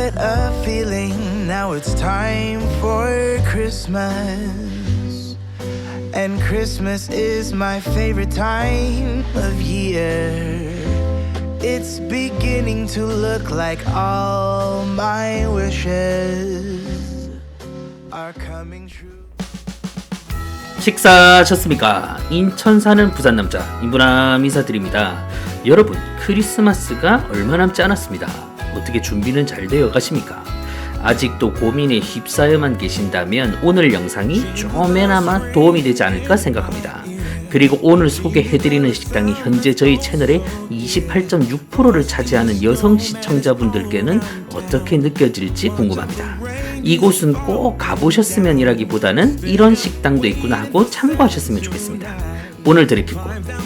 What a feeling. Now it's time for Christmas. And Christmas is my favorite time of year. It's beginning to look like all my wishes are coming true. 식사하셨습니까? 인천 사는 부산 남자 인부남 인사드립니다. 여러분 크리스마스가 얼마 남지 않았습니다. 어떻게 준비는 잘 되어 가십니까? 아직도 고민에 휩싸여만 계신다면 오늘 영상이 조금이나마 도움이 되지 않을까 생각합니다. 그리고 오늘 소개해드리는 식당이 현재 저희 채널의 28.6%를 차지하는 여성 시청자분들께는 어떻게 느껴질지 궁금합니다. 이곳은 꼭 가보셨으면이라기보다는 이런 식당도 있구나 하고 참고하셨으면 좋겠습니다. 오늘 팁은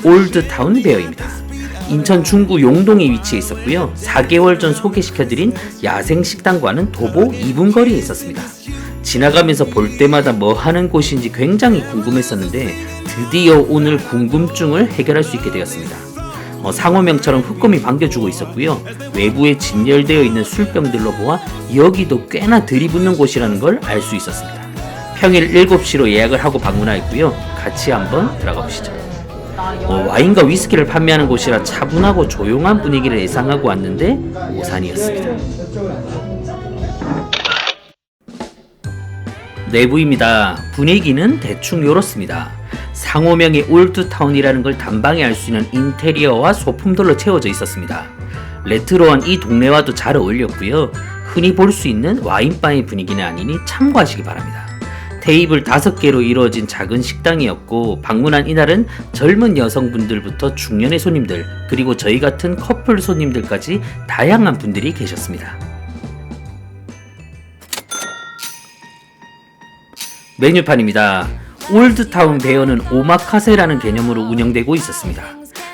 올드타운 베어입니다. 인천 중구 용동에 위치해 있었고요. 4개월 전 소개시켜드린 야생 식당과는 도보 2분 거리에 있었습니다. 지나가면서 볼 때마다 뭐 하는 곳인지 굉장히 궁금했었는데 드디어 오늘 궁금증을 해결할 수 있게 되었습니다. 어, 상호명처럼 흑검이 반겨주고 있었고요. 외부에 진열되어 있는 술병들로 보아 여기도 꽤나 들이붙는 곳이라는 걸 알 수 있었습니다. 평일 7시로 예약을 하고 방문하였고요. 같이 한번 들어가 보시죠. 어, 와인과 위스키를 판매하는 곳이라 차분하고 조용한 분위기를 예상하고 왔는데 오산이었습니다. 내부입니다. 분위기는 대충 요렇습니다. 상호명의 올드타운이라는 걸 단방에 알 수 있는 인테리어와 소품들로 채워져 있었습니다. 레트로한 이 동네와도 잘 어울렸고요. 흔히 볼 수 있는 와인바의 분위기는 아니니 참고하시기 바랍니다. 테이블 다섯 개로 이루어진 작은 식당이었고 방문한 이날은 젊은 여성분들부터 중년의 손님들 그리고 저희 같은 커플 손님들까지 다양한 분들이 계셨습니다. 메뉴판입니다. 올드타운 베어는 오마카세라는 개념으로 운영되고 있었습니다.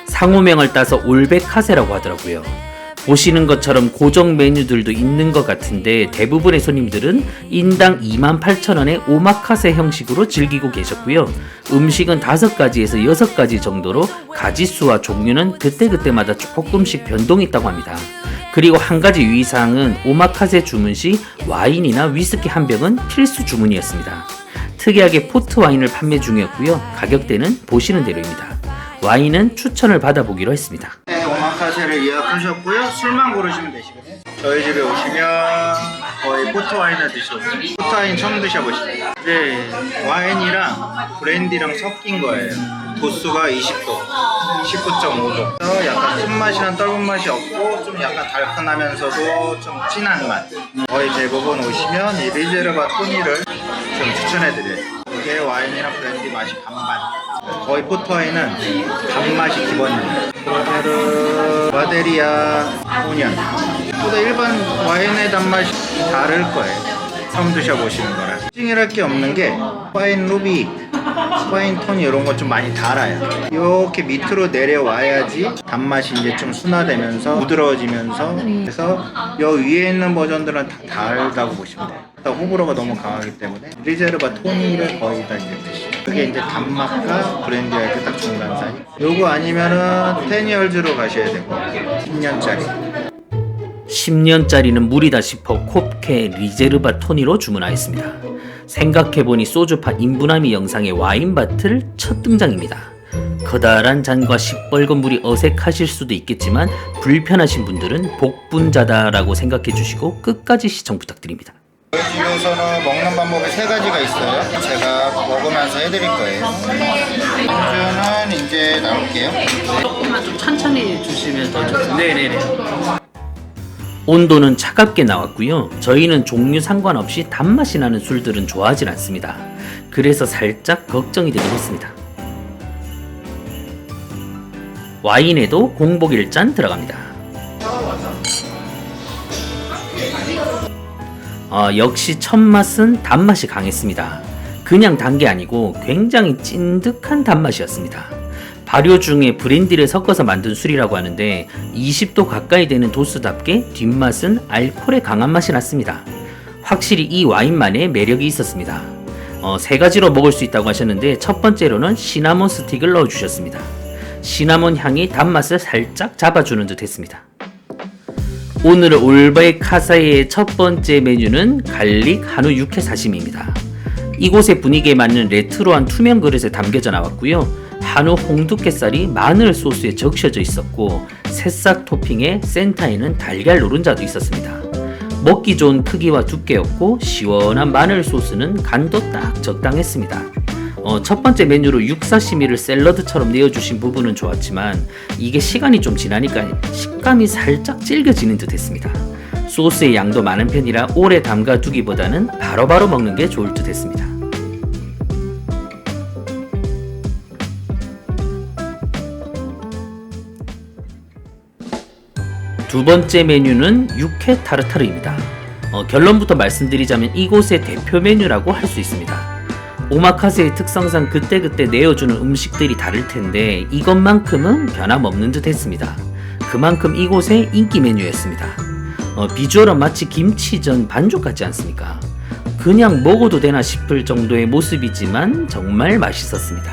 상호명을 따서 올백카세라고 하더라고요. 보시는 것처럼 고정 메뉴들도 있는 것 같은데 대부분의 손님들은 인당 28,000원의 오마카세 형식으로 즐기고 계셨고요. 음식은 5가지에서 6가지 정도로 가지수와 종류는 그때그때마다 조금씩 변동이 있다고 합니다. 그리고 한 가지 유의사항은 오마카세 주문 시 와인이나 위스키 한 병은 필수 주문이었습니다. 특이하게 포트 와인을 판매 중이었고요. 가격대는 보시는 대로입니다. 와인은 추천을 받아보기로 했습니다. 네, 오마카세를 예약하셨고요. 술만 고르시면 되시거든요. 저희 집에 오시면 거의 포트와인을 드셔보세요. 포트와인 처음 드셔보시죠. 이제 와인이랑 브랜디랑 섞인 거예요. 도수가 20도, 19.5도. 그래서 약간 쓴맛이랑 떫은 맛이 없고 좀 약간 달큰하면서도 좀 진한 맛. 거의 대부분 오시면 이 리제르바 토니를 좀 추천해드려요. 이게 와인이랑 브랜디 맛이 반반. 거의 포트와인은 단맛이 기본입니다. 로제르, 마데리아, 오년. 보다 일반 와인의 단맛이 다를 거예요. 처음 드셔보시는 거라. 특징이랄 게 없는 게 와인 루비, 와인 톤이 이런 거 좀 많이 달아요. 이렇게 밑으로 내려와야지 단맛이 이제 좀 순화되면서 부드러워지면서 그래서 여 위에 있는 버전들은 다 달다고 보시면 돼요. 호불호가 너무 강하기 때문에 리제르바 토니를 거의 다 이제 그게 이제 단맛과 브랜디할 때딱 중간 사이. 요거 아니면은 테니얼즈로 가셔야 되고 10년짜리. 10년짜리는 무리다 싶어 콥케 리제르바 토니로 주문하였습니다. 생각해보니 소주파 인부남이 영상의 와인바틀 첫 등장입니다. 커다란 잔과 시뻘건 물이 어색하실 수도 있겠지만 불편하신 분들은 복분자다라고 생각해 주시고 끝까지 시청 부탁드립니다. 저희 집에서는 먹는 방법이 세 가지가 있어요. 제가 먹으면서 해드릴 거예요. 안주는 이제 나올게요. 조금만 좀 천천히 주시면 더 좋습니다. 네네네. 온도는 차갑게 나왔고요. 저희는 종류 상관없이 단맛이 나는 술들은 좋아하진 않습니다. 그래서 살짝 걱정이 되긴 했습니다. 와인에도 공복 1잔 들어갑니다. 어, 역시 첫 맛은 단맛이 강했습니다. 그냥 단 게 아니고 굉장히 찐득한 단맛이었습니다. 발효 중에 브랜디를 섞어서 만든 술이라고 하는데 20도 가까이 되는 도수답게 뒷맛은 알코올의 강한 맛이 났습니다. 확실히 이 와인만의 매력이 있었습니다. 어, 세 가지로 먹을 수 있다고 하셨는데 첫 번째로는 시나몬 스틱을 넣어주셨습니다. 시나몬 향이 단맛을 살짝 잡아주는 듯 했습니다. 오늘 올바이 카사이의 첫 번째 메뉴는 갈릭 한우 육회 사시미입니다. 이곳의 분위기에 맞는 레트로한 투명 그릇에 담겨져 나왔고요. 한우 홍두깨살이 마늘 소스에 적셔져 있었고 새싹 토핑에 센터에는 달걀 노른자도 있었습니다. 먹기 좋은 크기와 두께였고 시원한 마늘 소스는 간도 딱 적당했습니다. 어, 첫 번째 메뉴로 육사시미를 샐러드처럼 내어주신 부분은 좋았지만 이게 시간이 좀 지나니까 식감이 살짝 질겨지는 듯 했습니다. 소스의 양도 많은 편이라 오래 담가 두기보다는 바로바로 먹는 게 좋을 듯 했습니다. 두 번째 메뉴는 육회 타르타르입니다. 어, 결론부터 말씀드리자면 이곳의 대표 메뉴라고 할 수 있습니다. 오마카세의 특성상 그때그때 내어주는 음식들이 다를 텐데 이것만큼은 변함없는 듯 했습니다. 그만큼 이곳의 인기 메뉴였습니다. 어, 비주얼은 마치 김치전 반죽 같지 않습니까? 그냥 먹어도 되나 싶을 정도의 모습이지만 정말 맛있었습니다.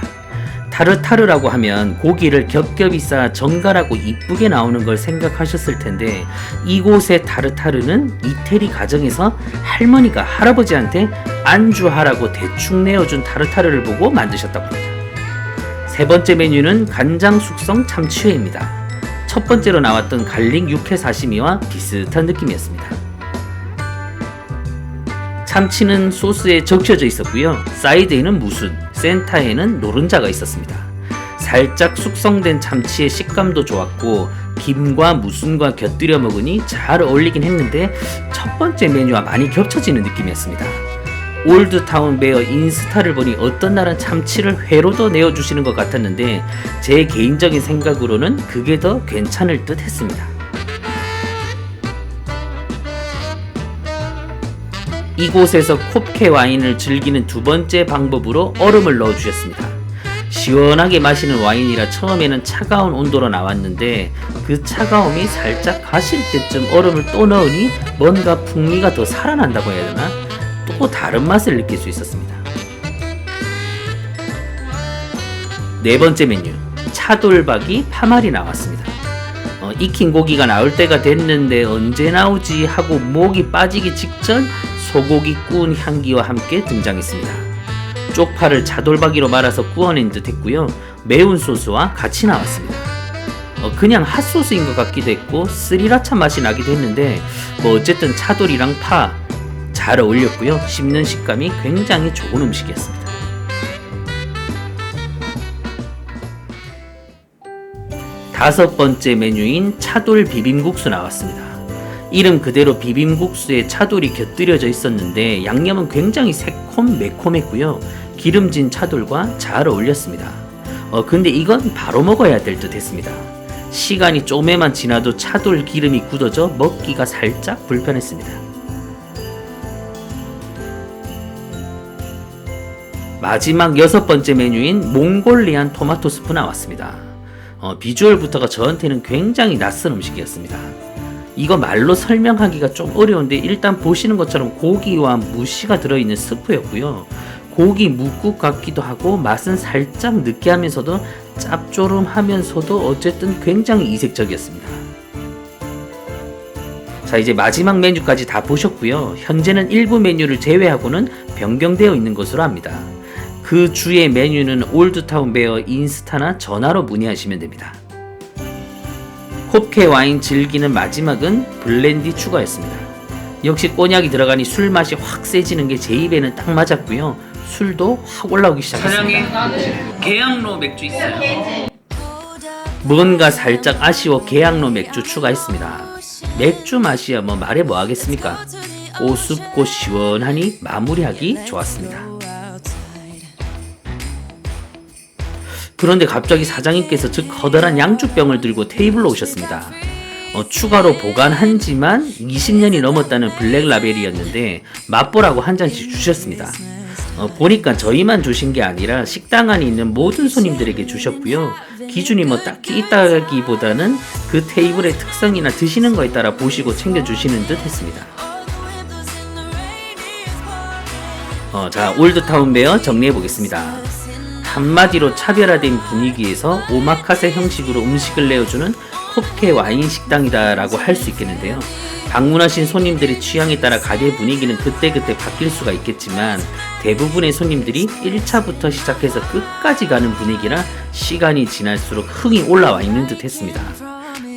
타르타르라고 하면 고기를 겹겹이 쌓아 정갈하고 이쁘게 나오는 걸 생각하셨을 텐데 이곳의 타르타르는 이태리 가정에서 할머니가 할아버지한테 안주하라고 대충 내어준 타르타르를 보고 만드셨다고 합니다. 세 번째 메뉴는 간장 숙성 참치회입니다. 첫 번째로 나왔던 갈릭 육회 사시미와 비슷한 느낌이었습니다. 참치는 소스에 적셔져 있었고요. 사이드에는 무순, 센터에는 노른자가 있었습니다. 살짝 숙성된 참치의 식감도 좋았고 김과 무순과 곁들여 먹으니 잘 어울리긴 했는데 첫 번째 메뉴와 많이 겹쳐지는 느낌이었습니다. 올드타운 베어 인스타를 보니 어떤 날은 참치를 회로도 내어주시는 것 같았는데 제 개인적인 생각으로는 그게 더 괜찮을 듯 했습니다. 이곳에서 콥케 와인을 즐기는 두 번째 방법으로 얼음을 넣어 주셨습니다. 시원하게 마시는 와인이라 처음에는 차가운 온도로 나왔는데 그 차가움이 살짝 가실 때쯤 얼음을 또 넣으니 뭔가 풍미가 더 살아난다고 해야 되나? 또 다른 맛을 느낄 수 있었습니다. 네 번째 메뉴 차돌박이 파말이 나왔습니다. 어, 익힌 고기가 나올 때가 됐는데 언제 나오지 하고 목이 빠지기 직전 소고기 구운 향기와 함께 등장했습니다. 쪽파를 차돌박이로 말아서 구워낸 듯 했고요. 매운 소스와 같이 나왔습니다. 어, 그냥 핫소스인 것 같기도 했고 스리라차 맛이 나기도 했는데 뭐 어쨌든 차돌이랑 파 잘 어울렸고요. 씹는 식감이 굉장히 좋은 음식이었습니다. 다섯 번째 메뉴인 차돌 비빔국수 나왔습니다. 이름 그대로 비빔국수에 차돌이 곁들여져 있었는데 양념은 굉장히 새콤 매콤했고요. 기름진 차돌과 잘 어울렸습니다. 어, 근데 이건 바로 먹어야 될 듯 했습니다. 시간이 좀에만 지나도 차돌 기름이 굳어져 먹기가 살짝 불편했습니다. 마지막 여섯 번째 메뉴인 몽골리안 토마토 스프 나왔습니다. 어, 비주얼부터가 저한테는 굉장히 낯선 음식이었습니다. 이거 말로 설명하기가 좀 어려운데 일단 보시는 것처럼 고기와 무시가 들어있는 스프였고요. 고기 묵국 같기도 하고 맛은 살짝 느끼하면서도 짭조름하면서도 어쨌든 굉장히 이색적이었습니다. 자 이제 마지막 메뉴까지 다 보셨고요. 현재는 일부 메뉴를 제외하고는 변경되어 있는 것으로 압니다. 그 주의 메뉴는 올드타운 베어 인스타나 전화로 문의하시면 됩니다. 콥케 와인 즐기는 마지막은 블렌디 추가였습니다. 역시 꼬냑이 들어가니 술 맛이 확 세지는 게 제 입에는 딱 맞았고요. 술도 확 올라오기 시작했습니다. 계양로 맥주 있어요. 뭔가 살짝 아쉬워 계양로 맥주 추가했습니다. 맥주 맛이야 뭐 말해 뭐 하겠습니까? 고습고 시원하니 마무리하기 좋았습니다. 그런데 갑자기 사장님께서 즉 커다란 양주병을 들고 테이블로 오셨습니다. 어, 추가로 보관한지만 20년이 넘었다는 블랙 라벨이었는데 맛보라고 한 잔씩 주셨습니다. 어, 보니까 저희만 주신 게 아니라 식당 안에 있는 모든 손님들에게 주셨고요. 기준이 뭐 딱히 있다기보다는 그 테이블의 특성이나 드시는 거에 따라 보시고 챙겨주시는 듯 했습니다. 어, 자, 올드타운 베어 정리해 보겠습니다. 한마디로 차별화된 분위기에서 오마카세 형식으로 음식을 내어주는 컵케 와인 식당이다라고 할 수 있겠는데요. 방문하신 손님들의 취향에 따라 가게 분위기는 그때그때 바뀔 수가 있겠지만 대부분의 손님들이 1차부터 시작해서 끝까지 가는 분위기라 시간이 지날수록 흥이 올라와 있는 듯 했습니다.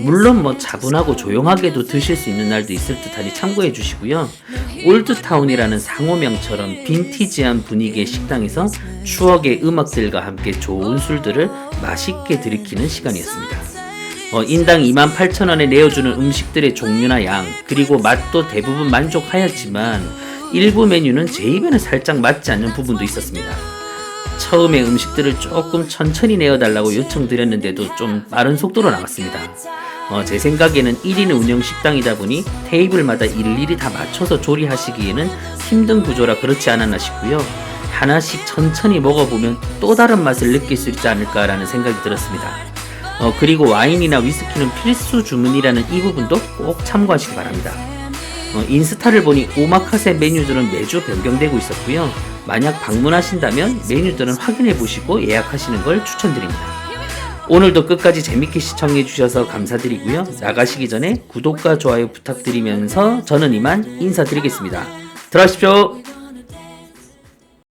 물론 뭐 차분하고 조용하게도 드실 수 있는 날도 있을 듯하니 참고해 주시고요. 올드타운이라는 상호명처럼 빈티지한 분위기의 식당에서 추억의 음악들과 함께 좋은 술들을 맛있게 들이키는 시간이었습니다. 어, 인당 28,000원에 내어주는 음식들의 종류나 양, 그리고 맛도 대부분 만족하였지만 일부 메뉴는 제 입에는 살짝 맞지 않는 부분도 있었습니다. 처음에 음식들을 조금 천천히 내어달라고 요청드렸는데도 좀 빠른 속도로 나왔습니다. 어, 제 생각에는 1인 운영 식당이다 보니 테이블마다 일일이 다 맞춰서 조리하시기에는 힘든 구조라 그렇지 않았나 싶고요. 하나씩 천천히 먹어보면 또 다른 맛을 느낄 수 있지 않을까라는 생각이 들었습니다. 어, 그리고 와인이나 위스키는 필수 주문이라는 이 부분도 꼭 참고하시기 바랍니다. 어, 인스타를 보니 오마카세 메뉴들은 매주 변경되고 있었고요. 만약 방문하신다면 메뉴들은 확인해 보시고 예약하시는 걸 추천드립니다. 오늘도 끝까지 재밌게 시청해 주셔서 감사드리고요. 나가시기 전에 구독과 좋아요 부탁드리면서 저는 이만 인사드리겠습니다. 들어가십시오.